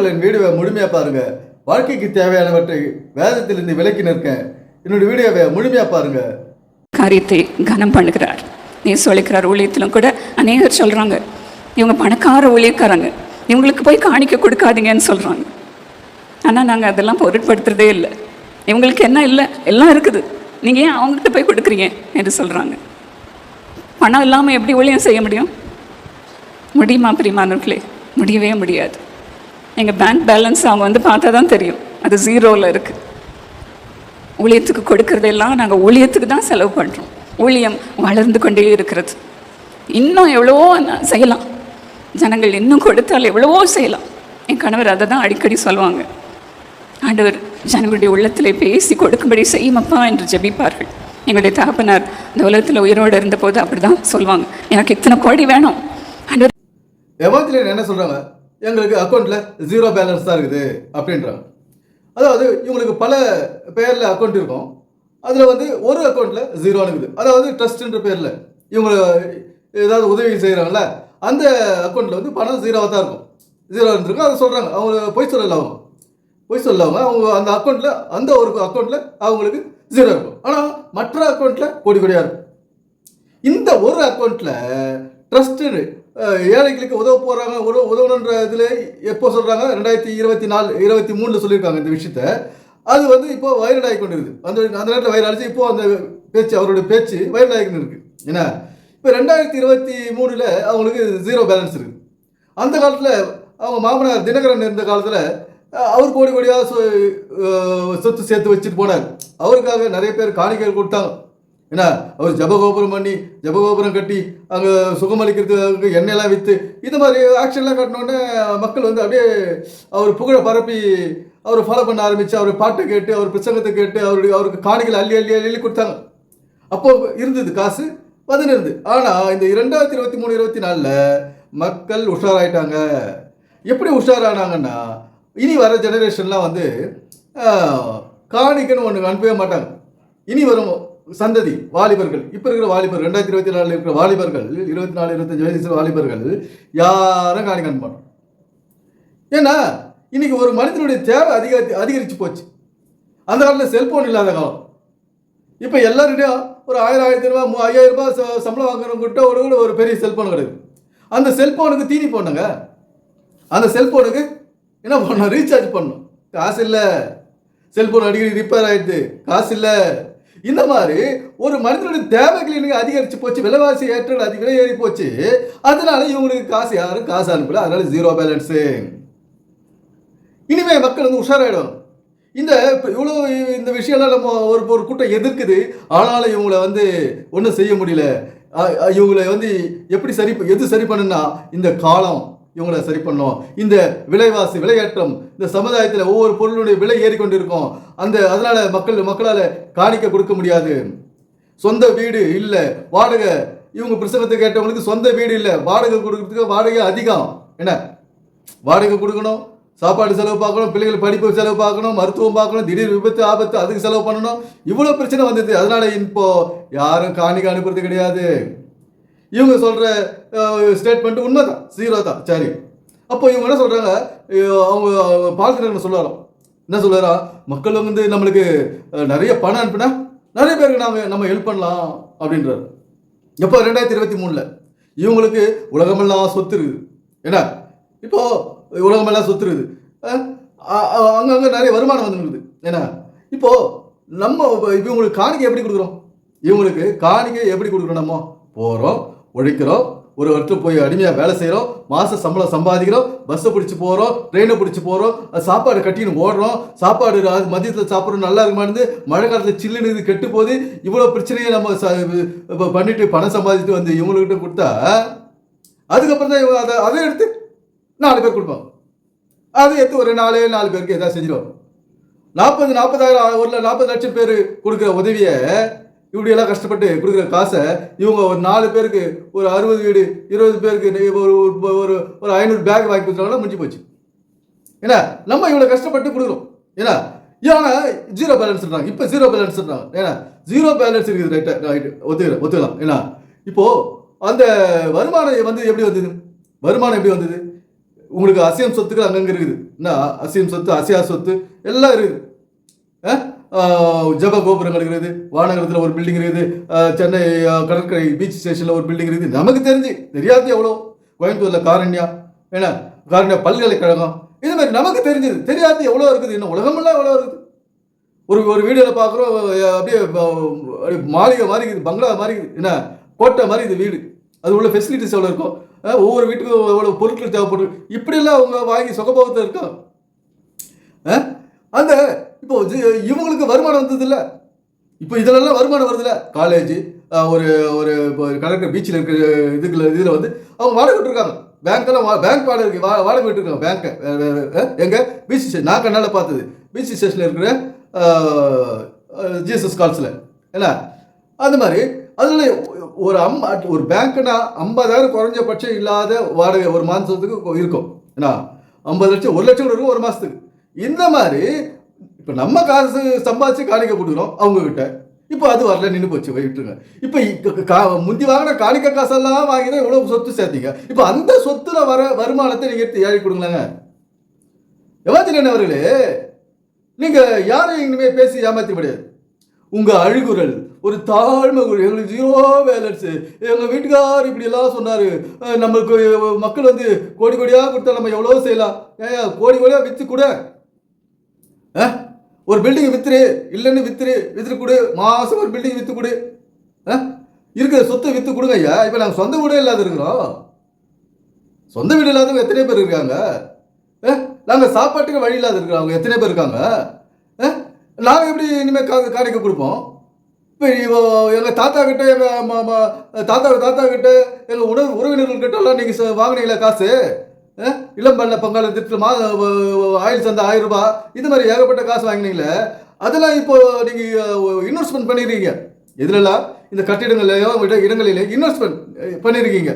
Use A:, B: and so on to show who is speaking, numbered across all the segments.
A: நண்பர்கள் என் வீடியோவை முழுமையாக பாருங்கள் வாழ்க்கைக்கு தேவையானவற்றை வேதத்திலிருந்து விலக்கி நிற்க என்னோட வீடியோவை முழுமையாக பாருங்க.
B: காரியத்தை கனம் பண்ணுகிறார். நீ சொல்லிக்கிறார் ஊழியத்திலும் கூட அநேகர் சொல்கிறாங்க இவங்க பணக்கார ஊழியக்காரங்க. இவங்களுக்கு போய் காணிக்க கொடுக்காதீங்கன்னு சொல்கிறாங்க ஆனால் நாங்கள் அதெல்லாம் பொருட்படுத்துறதே இல்லை. இவங்களுக்கு என்ன இல்லை? எல்லாம் இருக்குது. நீங்கள் ஏன் அவங்ககிட்ட போய் கொடுக்குறீங்க? என்று சொல்கிறாங்க பணம் இல்லாமல் எப்படி ஊழியம் செய்ய முடியும்? முடியுமா பிரியமானவர்களே? முடியவே முடியாது. எங்கள் பேங்க் பேலன்ஸ் அவங்க வந்து பார்த்தா தான் தெரியும். அது ஜீரோவில் இருக்குது ஊழியத்துக்கு கொடுக்கறதெல்லாம் நாங்கள் ஊழியத்துக்கு தான் செலவு பண்ணுறோம் ஊழியம் வளர்ந்து கொண்டே இருக்கிறது. இன்னும் எவ்வளவோ செய்யலாம். ஜனங்கள் இன்னும் கொடுத்தால் எவ்வளவோ செய்யலாம். என் கணவர் அதை தான் அடிக்கடி சொல்லுவாங்க. ஆண்டவர் ஜனங்களுடைய உள்ளத்தில் பேசி கொடுக்கும்படி செய்யுமப்பா என்று ஜெபிப்பார்கள். எங்களுடைய தகப்பனார் இந்த உலகத்தில் உயிரோடு இருந்தபோது அப்படி தான் சொல்லுவாங்க. எனக்கு இத்தனை கோடி வேணும். ஆண்டவர்
A: என்ன சொல்கிறாங்க எங்களுக்கு அக்கௌண்ட்டில் ஜீரோ பேலன்ஸ் தான் இருக்குது அப்படின்றாங்க. அதாவது இவங்களுக்கு பல பேரில் அக்கௌண்ட் இருக்கும். அதில் வந்து ஒரு அக்கௌண்ட்டில் ஜீரோ இருக்குது. அதாவது ட்ரஸ்ட்ன்ற பேரில் இவங்க ஏதாவது உதவி செய்கிறாங்கள அந்த அக்கௌண்ட்டில் வந்து பணம் ஜீரோவாக தான் இருக்கும். ஜீரோ இருந்திருக்கும். அதை சொல்கிறாங்க அவங்க பொய் சொல்லல அவங்க. பொய் சொல்லாம அவங்க. அந்த அக்கௌண்ட்டில் அந்த ஒரு அக்கௌண்ட்டில் அவங்களுக்கு ஜீரோ இருக்கும். ஆனால் மற்ற அக்கௌண்ட்டில் கோடி கோடியாக இருக்கும். இந்த ஒரு அக்கௌண்ட்டில் ட்ரஸ்ட்டு ஏழைகளுக்கு உதவ போகிறாங்க உதவ உதவணுன்ற இதில் எப்போ சொல்கிறாங்க ரெண்டாயிரத்தி இருபத்தி நாலு இருபத்தி மூணில் சொல்லியிருக்காங்க இந்த விஷயத்த. அது வந்து இப்போ வைரல் ஆகி இருக்குது அந்த அந்த நேரத்தில் வைரல் ஆச்சு இப்போ அந்த பேச்சு அவருடைய பேச்சு வைரல் இருக்குது ஏன்னா இப்போ ரெண்டாயிரத்தி இருபத்தி மூணில் அவங்களுக்கு ஜீரோ பேலன்ஸ் இருக்குது அந்த காலத்தில் அவங்க மாமனார் தினகரன் இருந்த காலத்தில் அவர் கோடி கோடியாக சொ- சொத்து சேர்த்து வச்சுட்டு போனார். அவருக்காக நிறைய பேர் காணிக்கைகள் கொடுத்தாங்க. என்ன அவர் ஜபகோபுரம் பண்ணி ஜபகோபுரம் கட்டி அங்கே சுகமளிக்கிறதுக்கு எண்ணெயெல்லாம் விற்று இந்த மாதிரி ஆக்ஷன்லாம் கட்டினோடனே மக்கள் வந்து அப்படியே அவர் புகழை பரப்பி அவர் ஃபாலோ பண்ண ஆரம்பித்து அவர் பாட்டை கேட்டு அவர் பிரசங்கத்தை கேட்டு அவருடைய அவருக்கு காணிகள் அள்ளி அள்ளி அள்ளி கொடுத்தாங்க. அப்போ இருந்தது காசு பதினு இருந்து ஆனால் இந்த இரண்டாயிரத்தி இருபத்தி மூணு இருபத்தி நாலில் மக்கள் உஷாராயிட்டாங்க. எப்படி உஷாரானாங்கன்னா இனி வர ஜெனரேஷன்லாம் வந்து காணிக்கன்னு காணிக்கைன்னு ஒன்று அனுப்பவே மாட்டாங்க. இனி வரும் சந்ததி வாலிபர்கள். இப்போ இருக்கிற வாலிபர் ரெண்டாயிரத்தி இருபத்தி நாலில் இருக்கிற வாலிபர்கள் இருபத்தி நாலு இருபத்தஞ்சு வயசு வாலிபர்கள் யாரும் காணி காண மாட்டோம் ஏன்னா இன்னைக்கு ஒரு மனிதனுடைய தேவை அதிக அதிகரித்து போச்சு. அந்த காலத்தில் செல்போன் இல்லாத காலம். இப்போ எல்லாருடையும் ஒரு ஆயிரம் ஆயிரத்தி ரூபா மூ- ஐயாயிரம் ரூபாய் சம்பளம் வாங்குறவங்ககிட்ட ஒரு கூட ஒரு பெரிய செல்போன் கிடையாது அந்த செல்போனுக்கு தீனி போடணுங்க. அந்த செல்போனுக்கு என்ன பண்ணணும்? ரீசார்ஜ் பண்ணணும். காசு இல்லை. செல்போன் அடிக்கடி ரிப்பேர் ஆகிடுது காசு இல்லை. இந்த மாதிரி ஒரு மனிதனுடைய தேவைகள் அதிகரித்து போச்சு விலைவாசி ஏற்ற அதிக விலை ஏறி போச்சு அதனால இவங்களுக்கு காசு யாரும் காசு அனுப்பல அதனால ஜீரோ பேலன்ஸு இனிமே மக்கள் வந்து உஷாராயிடும் இந்த இவ்வளோ இந்த விஷயம்லாம் நம்ம ஒரு ஒரு கூட்டம் எதிர்க்குது ஆனாலும் இவங்கள வந்து ஒன்றும் செய்ய முடியல. இவங்களை வந்து எப்படி சரி எது சரி பண்ணுன்னா இந்த காலம் இவங்களை சரி பண்ணோம். இந்த விலைவாசி விலையேற்றம் இந்த சமுதாயத்தில் ஒவ்வொரு பொருளுடைய விலை ஏறிக்கொண்டிருக்கும். அந்த அதனால மக்கள் மக்களால் காணிக்க கொடுக்க முடியாது. சொந்த வீடு இல்லை. வாடகை இவங்க பிரசங்கத்தை கேட்டவங்களுக்கு சொந்த வீடு இல்லை. வாடகை கொடுக்கறதுக்கு வாடகை அதிகம். என்ன? வாடகை கொடுக்கணும் சாப்பாடு செலவு பார்க்கணும் பிள்ளைகள் படிப்பு செலவு பார்க்கணும் மருத்துவம் பார்க்கணும் திடீர் விபத்து ஆபத்து அதுக்கு செலவு பண்ணணும். இவ்வளோ பிரச்சனை வந்தது. அதனால இப்போ யாரும் காணிக்க அனுப்புறது கிடையாது. இவங்க சொல்கிற ஸ்டேட்மெண்ட் உண்மை தான் ஜீரோ தான் சரி. அப்போ இவங்க என்ன சொல்கிறாங்க அவங்க பார்க்குறவங்க சொல்லுவாராம் என்ன சொல்லுவாரா மக்கள் வந்து நம்மளுக்கு நிறைய பணம் அனுப்புனா நிறைய பேருக்கு நாங்கள் நம்ம ஹெல்ப் பண்ணலாம் அப்படின்றாரு. எப்போ? ரெண்டாயிரத்தி இருபத்தி மூணில். இவங்களுக்கு உலகமெல்லாம் சொத்து இருக்குது என்ன? இப்போ உலகமெல்லாம் சொத்து இருக்குது அங்கங்கே நிறைய வருமானம் வந்துருக்குது என்ன? இப்போ நம்ம இவங்களுக்கு காணிக்கை எப்படி கொடுக்குறோம்? இவங்களுக்கு காணிக்கை எப்படி கொடுக்குறோம் நம்ம? போகிறோம் உழைக்கிறோம் ஒரு வருஷம் போய் அடிமையாக வேலை செய்கிறோம் மாத சம்பளம் சம்பாதிக்கிறோம் பஸ்ஸை பிடிச்சி போகிறோம் ட்ரெயினை பிடிச்சி போகிறோம் சாப்பாடு கட்டின்னு ஓடுறோம் சாப்பாடு மதியத்தில் சாப்பிட்றோம் நல்லா இருக்குமானது மழை காலத்தில் சில்லுன்னு இது கெட்டு போகுது இவ்வளோ பிரச்சனையை நம்ம ச இப்போ பண்ணிட்டு பணம் சம்பாதிச்சுட்டு வந்து இவங்கக்கிட்ட கொடுத்தா அதுக்கப்புறம் தான் இவங்க அதை அதை எடுத்து நாலு பேர் கொடுப்பாங்க. அதை எடுத்து ஒரு நாலு நாலு பேருக்கு எதாவது செஞ்சிருவாங்க. நாற்பது நாற்பதாயிரம் ஒரு நாற்பது லட்சம் பேர் கொடுக்குற உதவியை இப்படியெல்லாம் கஷ்டப்பட்டு கொடுக்குற காசை இவங்க ஒரு நாலு பேருக்கு ஒரு அறுபது வீடு இருபது பேருக்கு ஒரு ஒரு- ஒரு ஐநூறு பேக் வாங்கி கொடுத்தாங்கன்னா முடிஞ்சு போச்சு. ஏன்னா நம்ம இவ்வளோ கஷ்டப்பட்டு கொடுக்குறோம். ஏன்னா ஏன்னா ஜீரோ பேலன்ஸ்ன்றாங்க இப்போ ஜீரோ பேலன்ஸ்ன்றாங்க ஏன்னா ஜீரோ பேலன்ஸ் இருக்குது ரைட்டா ரைட்டு ஒத்துக்கிறேன் ஒத்துக்கலாம். ஏன்னா இப்போது அந்த வருமானம் வந்து எப்படி வந்தது? வருமானம் எப்படி வந்தது? உங்களுக்கு அசியம் சொத்துக்கள் அங்கங்கே இருக்குது. என்ன அசியம் சொத்து அசியா சொத்து எல்லாம் இருக்குது. ஆ? ஜப கோபுரங்கள் இருக்குது வானகரத்தில் ஒரு பில்டிங் இருக்குது சென்னை கடற்கரை பீச் ஸ்டேஷனில் ஒரு பில்டிங் இருக்குது. நமக்கு தெரிஞ்சு தெரியாது எவ்வளோ. கோயம்புத்தூரில் காரண்யா என்ன காரண்யா பல்கலைக்கழகம். இது மாதிரி நமக்கு தெரிஞ்சது. தெரியாது எவ்வளோ இருக்குது இன்னும் உலகமெல்லாம் எவ்வளோ இருக்குது. ஒரு ஒரு வீடியோவில் பார்க்குறோம் அப்படியே அப்படியே மாளிகை மாறிக்குது பங்களா மாறிக்குது என்ன கோட்டை மாதிரி இது வீடு. அது உள்ள ஃபெசிலிட்டிஸ் எவ்வளோ இருக்கும்? ஒவ்வொரு வீட்டுக்கும் எவ்வளோ பொருட்கள் தேவைப்படும். இப்படிலாம் அவங்க வாங்கி சுகபோகத்தில் இருக்காங்க. அந்த இப்போ இவங்களுக்கு வருமானம் வந்தது இல்லை இப்போ இதுலலாம் வருமானம் வருதுல்ல காலேஜ் ஒரு ஒரு இப்போ கடற்கரை பீச்சில் இருக்கிற இதுக்குள்ள இதில் வந்து அவங்க வாடகை விட்டுருக்காங்க. பேங்க்கெல்லாம் வா பேங்க் வாடகை இருக்கு வா வாடகை விட்டுருக்காங்க பேங்க்கை எங்கள் பீச் ஸ்டேஷன் நான் கண்ணால் பார்த்தது. பீச் ஸ்டேஷனில் இருக்கிற ஜீசஸ் கால்ஸில் என்ன? அது மாதிரி அதில் ஒரு அம் ஒரு பேங்க்னா ஐம்பதாயிரம் குறைஞ்சபட்சம் இல்லாத வாடகை ஒரு மாதத்துக்கு இருக்கும். ஏன்னா ஐம்பது லட்சம் ஒரு லட்சம் கூட இருக்கும் ஒரு மாதத்துக்கு. இந்த மாதிரி இப்போ நம்ம காசு சம்பாதிச்சு காணிக்க கொடுக்குறோம் அவங்கக்கிட்ட இப்போ அது வரல நின்று போச்சு விட்டுருங்க. இப்போ கா முந்தி வாங்கின காணிக்க காசெல்லாம் வாங்கி தான் இவ்வளோ சொத்து சேர்த்தீங்க. இப்போ அந்த சொத்துல வர வருமானத்தை நீங்கள் எடுத்து ஏறி கொடுங்களேங்க. எவாத்திரன் அவர்களே நீங்கள் யாரையும் இனிமேல் பேசி ஏமாற்ற முடியாது. உங்கள் அழுகுரல் ஒரு தாழ்மை குரல். எங்களுக்கு ஜீரோ பேலன்ஸ் எங்கள் வீட்டுக்கார் இப்படிலாம் சொன்னார். நம்மளுக்கு மக்கள் வந்து கோடி கோடியாக கொடுத்தா நம்ம எவ்வளோ செய்யலாம். ஏன் கோடி கோடியாக விற்று கூட ஒரு பில்டிங் வித்துரு இல்லைன்னு வித்துரு வித்துரு கொடு. மாதம் ஒரு பில்டிங் விற்று கொடு. இருக்கிற சொத்தை விற்று கொடுங்க ஐயா. இப்போ நாங்கள் சொந்த வீடே இல்லாத இருக்கிறோம் சொந்த வீடு இல்லாதவங்க எத்தனை பேர் இருக்காங்க? நாங்கள் சாப்பாட்டுக்கு வழி இல்லாத இருக்கிறோம் அவங்க எத்தனை பேர் இருக்காங்க? நாங்கள் எப்படி இனிமேல் கா காணிக்க கொடுப்போம்? இப்போ எங்கள் தாத்தா கிட்ட எங்கள் தாத்தா தாத்தா கிட்ட எங்கள் உணவு உறவினர்கள் கிட்ட எல்லாம் நீங்கள் வாங்கினீங்களா காசு? அஹ்? இளம்பண்ண பொங்கல் திட்டமா ஆயில் சந்தை ஆயிரம் ரூபாய் இது மாதிரி ஏகப்பட்ட காசு வாங்கினீங்களே அதெல்லாம் இப்போ நீங்கள் இன்வெஸ்ட்மெண்ட் பண்ணிடுறீங்க எதுலலாம் இந்த கட்டிடங்களையோ இட- இடங்களிலே இன்வெஸ்ட்மெண்ட் பண்ணியிருக்கீங்க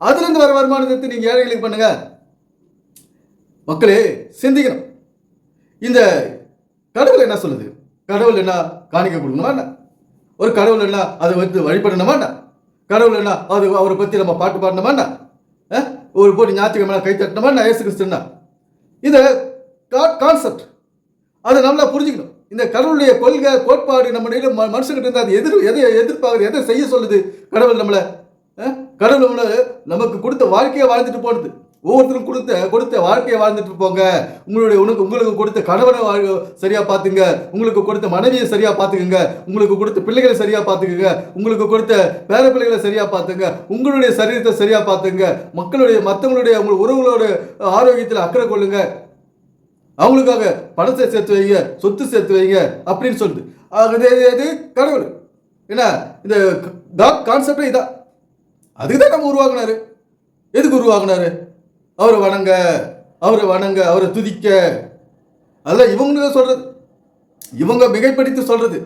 A: அதுலேருந்து வர வருமானத்தை நீங்கள் ஏழைகளுக்கு பண்ணுங்க. மக்களே சிந்திக்கணும். இந்த கடவுள் என்ன சொல்லுது? கடவுள் என்ன காணிக்க கொடுக்கணுமா என்ன? ஒரு கடவுள் என்ன அதை வந்து வழிபடணுமா என்ன? கடவுள் என்ன அது அவரை பற்றி நம்ம பாட்டு பாடணுமா என்ன? ஒரு போட்டு ஞாயிற்றுக்கிழமை கை தட்டின மாதிரி நான் ஏசு கிறிஸ்துன்னா இது கான்செப்ட் அதை நல்லா புரிஞ்சுக்கணும். இந்த கடவுளுடைய கொள்கை கோட்பாடு நம்ம மனுஷங்கிட்ட இருந்து அது எதிர் எதை எதிர்பார்க்குது எதை செய்ய சொல்லுது கடவுள் நம்மளை? கடவுள் நம்மளை நமக்கு கொடுத்த வாழ்க்கையை வாழ்ந்துட்டு போனது. ஒவ்வொருத்தரும் கொடுத்த கொடுத்த வாழ்க்கையை வாழ்ந்துட்டு போங்க உங்களுடைய உனக்கு உங்களுக்கு கொடுத்த கணவனை வாழ் சரியாக பார்த்துங்க உங்களுக்கு கொடுத்த மனைவியை சரியாக பார்த்துக்குங்க. உங்களுக்கு கொடுத்த பிள்ளைகளை சரியாக பார்த்துக்குங்க. உங்களுக்கு கொடுத்த பேர பிள்ளைகளை சரியாக பார்த்துங்க உங்களுடைய சரீரத்தை சரியாக பார்த்துங்க மக்களுடைய மற்றவங்களுடைய உங்கள் உறவுகளோட ஆரோக்கியத்தில் அக்கறை கொள்ளுங்க. அவங்களுக்காக பணத்தை சேர்த்து வைங்க. சொத்து சேர்த்து வைங்க. அப்படின்னு சொல்லுது. அது கடவுள் என்ன? இந்த கான்செப்டே இதான். அதுக்கு தான் நம்ம உருவாக்குனாரு. எதுக்கு உருவாக்குனாரு? அவரை வணங்க அவரை வணங்க அவரை துதிக்க. அதெல்லாம் இவங்க சொல்கிறது இவங்க மிகைப்படுத்தி சொல்கிறது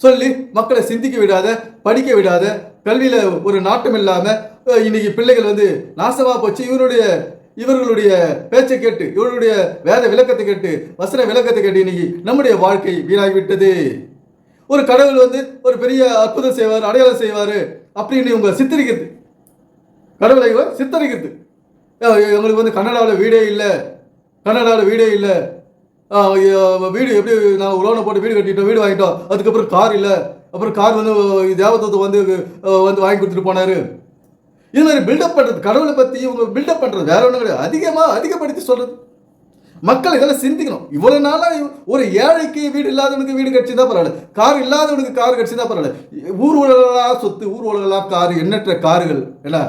A: சொல்லி மக்களை சிந்திக்க விடாத படிக்க விடாத கல்வியில் ஒரு நாட்டம் இல்லாமல் இன்னைக்கு பிள்ளைகள் வந்து நாசமாக போச்சு. இவருடைய இவர்களுடைய பேச்சை கேட்டு இவருடைய வேத விளக்கத்தை கேட்டு வசன விளக்கத்தை கேட்டு இன்னைக்கு நம்முடைய வாழ்க்கை வீணாகிவிட்டது. ஒரு கடவுள் வந்து ஒரு பெரிய அற்புதம் செய்வார் அடையாளம் செய்வார் அப்படின்னு இவங்க சித்தரிக்கிறது. கடவுளை சித்தரிக்கிறது. எங்களுக்கு வந்து கன்னடாவில் வீடே இல்லை. கன்னடாவில் வீடே இல்லை. ஐயோ, வீடு எப்படி நான் லோனை போட்டு வீடு கட்டிட்டோம் வீடு வாங்கிட்டோம். அதுக்கப்புறம் கார் இல்லை. அப்புறம் கார் வந்து தேவதத்தை வந்து வந்து வாங்கி கொடுத்துட்டு போனாரு. இது மாதிரி பில்டப் பண்ணுறது கடவுளை பற்றி இவங்க பில்டப் பண்ணுறது வேற ஒன்றும் கிடையாது. அதிகமாக அதிகப்படுத்தி சொல்கிறது மக்கள் இதெல்லாம் சிந்திக்கணும். இவ்வளோ நாளாக ஒரு ஏழைக்கு வீடு இல்லாதவனுக்கு வீடு கட்சி தான் பரவாயில்ல. கார் இல்லாதவனுக்கு கார் கட்சி தான் பரவாயில்ல. ஊர் உலகளாக சொத்து ஊர் உலகளாக காரு எண்ணற்ற கார்கள் என்ன?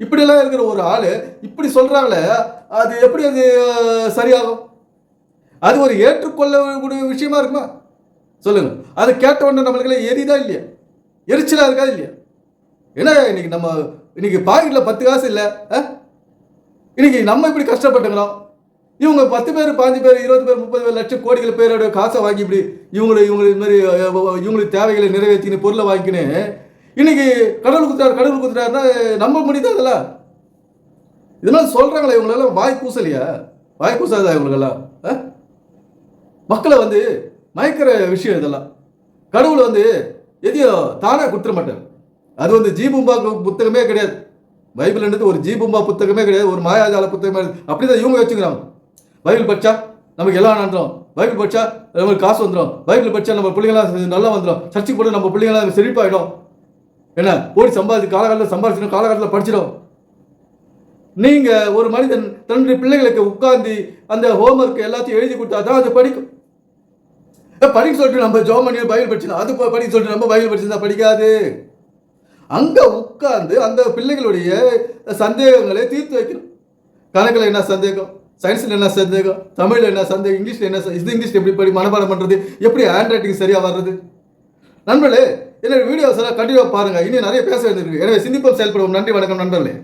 A: இப்படியெல்லாம் இருக்கிற ஒரு ஆள் இப்படி சொல்கிறாங்களே அது எப்படி அது சரியாகும்? அது ஒரு ஏற்றுக்கொள்ளக்கூடிய விஷயமா இருக்குமா? சொல்லுங்கள் அதை கேட்ட உடனே நம்மளுக்கு எரிதா இல்லையா? எரிச்சலாக இருக்கா இல்லையா? ஏன்னா இன்னைக்கு நம்ம இன்னைக்கு பாக்கெட்டில் பத்து காசு இல்லை இன்னைக்கு நம்ம இப்படி கஷ்டப்பட்டுக்கிறோம். இவங்க பத்து பேர் பாஞ்சு பேர் இருபது பேர் முப்பது பேர் லட்சம் கோடிகள் பேரோட காசை வாங்கி இப்படி இவங்களை இவங்களை இது மாதிரி இவங்களுக்கு தேவைகளை நிறைவேற்றின்னு பொருளை வாங்கிக்கின்னு இன்னைக்கு கடவுள் குத்துறாரு கடவுள் குத்துறாருன்னா நம்ப முடியுதா இதெல்லாம். இதெல்லாம் சொல்றாங்களே இவங்களெல்லாம் வாய் கூசலையா வாய் கூசாதா இவங்களுக்கெல்லாம்? மக்களை வந்து மயக்கிற விஷயம் இதெல்லாம். கடவுள் வந்து எதையும் தானாக கொடுத்துட மாட்டார். அது வந்து ஜீபும்பா புத்தகமே கிடையாது. பைபிள்ன்றது ஒரு ஜீபும்பா புத்தகமே கிடையாது. ஒரு மாயாஜால புத்தகமே அப்படி அப்படிதான் இவங்க வச்சுக்கிறாங்க. பைபிள் படிச்சா நமக்கு எல்லாம் நடந்துடும் பைபிள் படிச்சா நமக்கு காசு வந்துடும் பைபிள் படிச்சா நம்ம பிள்ளைங்களாம் நல்லா வந்துடும் சர்ச்சைக்கு போட்டு நம்ம பிள்ளைங்களாம் செழிப்பாயிடும். என்ன? ஓடி சம்பாதி காலகாலத்தில் சம்பாதிச்சிடும் காலகாலத்தில் படிச்சிடும். நீங்கள் ஒரு மனிதன் தன்னுடைய பிள்ளைகளுக்கு உட்கார்ந்து அந்த ஹோம்ஒர்க் எல்லாத்தையும் எழுதி கொடுத்தா தான் அது படிக்கும். படிக்க சொல்லிட்டு நம்ம ஜோம் பண்ணி பயில் படிச்சிடும் அது படிக்க சொல்லிட்டு நம்ம பயில் படிச்சிருந்தா படிக்காது. அங்கே உட்கார்ந்து அந்த பிள்ளைகளுடைய சந்தேகங்களை தீர்த்து வைக்கணும். கணக்கில் என்ன சந்தேகம்? சயின்ஸில் என்ன சந்தேகம்? தமிழில் என்ன சந்தேகம்? இங்கிலீஷில் என்ன இது இங்கிலீஷ் எப்படி படி மனப்பாடம் பண்ணுறது எப்படி ஹேண்ட் ரைட்டிங் சரியாக வர்றது? நண்பர்களே என்னோட வீடியோஸ் எல்லாம் கண்டிப்பாக பாருங்க. இன்னும் நிறைய பேச வேண்டியிருக்கு. எனவே சிந்திப்போம் செயல்படுவோம். நன்றி வணக்கம் நண்பர்களே.